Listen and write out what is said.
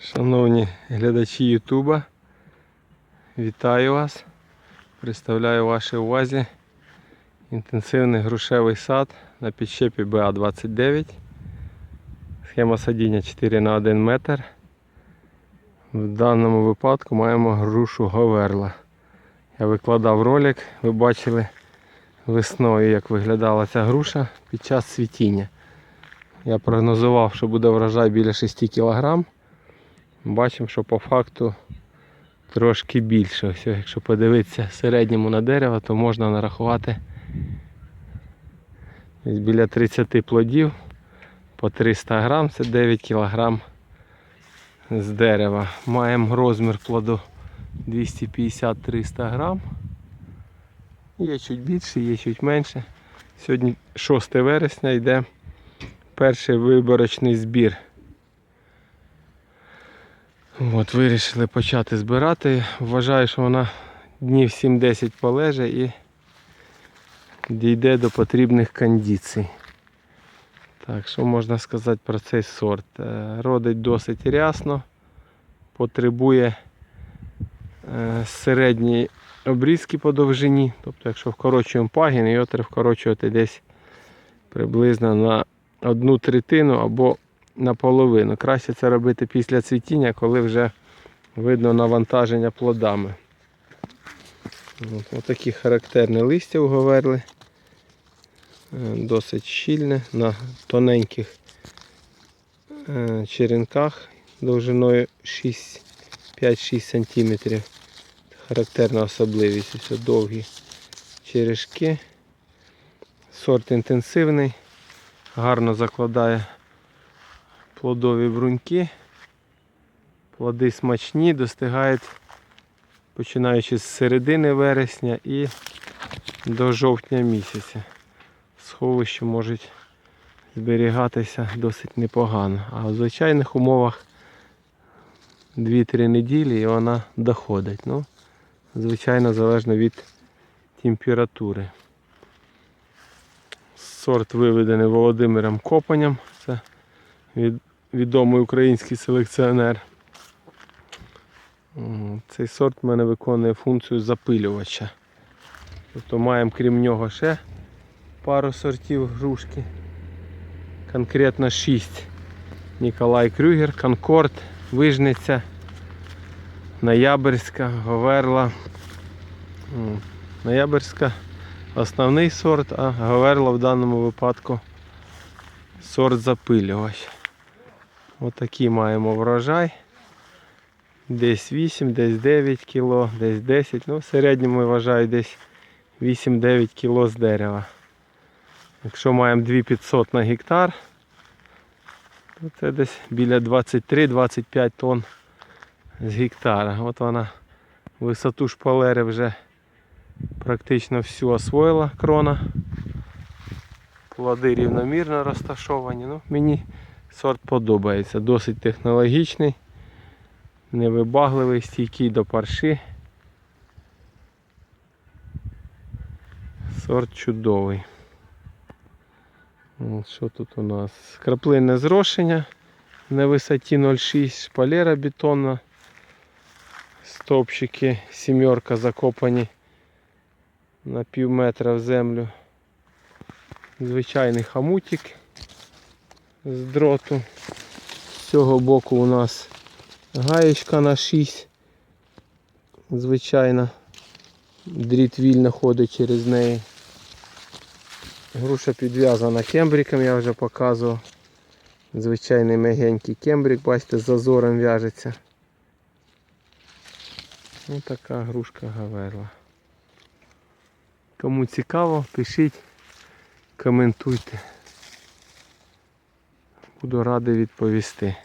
Шановні глядачі Ютуба, вітаю вас. Представляю вашій увазі інтенсивний грушевий сад на підщепі БА-29. Схема садіння 4 на 1 метр. В даному випадку маємо грушу Говерла. Я викладав ролик, ви бачили весною, як виглядала ця груша під час цвітіння. Я прогнозував, що буде врожай біля 6 кг. Бачимо, що по факту трошки більше. Ось, якщо подивитися середньому на дерево, то можна нарахувати біля 30 плодів по 300 грам, це 9 кг з дерева. Маємо розмір плоду 250-300 грам. Є чуть більше, є чуть менше. Сьогодні 6 вересня йде перший виборочний збір. От, вирішили почати збирати. Вважаю, що вона днів 7-10 полеже і дійде до потрібних кондицій. Так, що можна сказати про цей сорт? Е, Родить досить рясно, потребує е, середньої обрізки по довжині. Тобто, якщо вкорочуємо пагін, його треба вкорочувати десь приблизно на одну третину або наполовину. Краще це робити після цвітіння, коли вже видно навантаження плодами. От, отакі характерні листя уговорили. Досить щільне на тоненьких е, черенках довжиною 5-6 см. Характерна особливість. Ось довгі черешки. Сорт інтенсивний, гарно закладає плодові бруньки. Плоди смачні, достигають починаючи з середини вересня і до жовтня місяця. Сховища можуть зберігатися досить непогано. А в звичайних умовах 2-3 неділі і вона доходить. Ну, звичайно, залежно від температури. Сорт виведений Володимиром Копанем. Це від, відомий український селекціонер. Цей сорт в мене виконує функцію запилювача. Тобто маємо крім нього ще пару сортів грушки. Конкретно 6. Ніколай Крюгер, Конкорд, Вижниця, Ноябрьська, Говерла. Ноябрьська основний сорт, а Говерла в даному випадку сорт запилювач. Отакий маємо врожай. Десь 8, десь 9 кіло, десь 10. Ну, в середньому вважаю десь 8-9 кіло з дерева. Якщо маємо 2500 на гектар, то це десь біля 23-25 тонн з гектара. От вона висоту шпалери вже практично всю освоїла крона. Плоди рівномірно розташовані. Ну, мені сорт подобається. Досить технологічний, невибагливий, стійкий до парши. Сорт чудовий. Що тут у нас? Краплинне зрошення на висоті 0,6, шпалера бетонна. Стовпчики сімерка закопані на пів метра в землю. Звичайний хамутик з дроту. З цього боку у нас гаєчка на 6. Звичайно, дріт вільно ходить через неї. Груша підв'язана кембриком, я вже показував. Звичайний мягенький кембрик, бачите, з зазором в'яжеться. Ось така грушка гаверла. Кому цікаво, пишіть, коментуйте. Буду радий відповісти.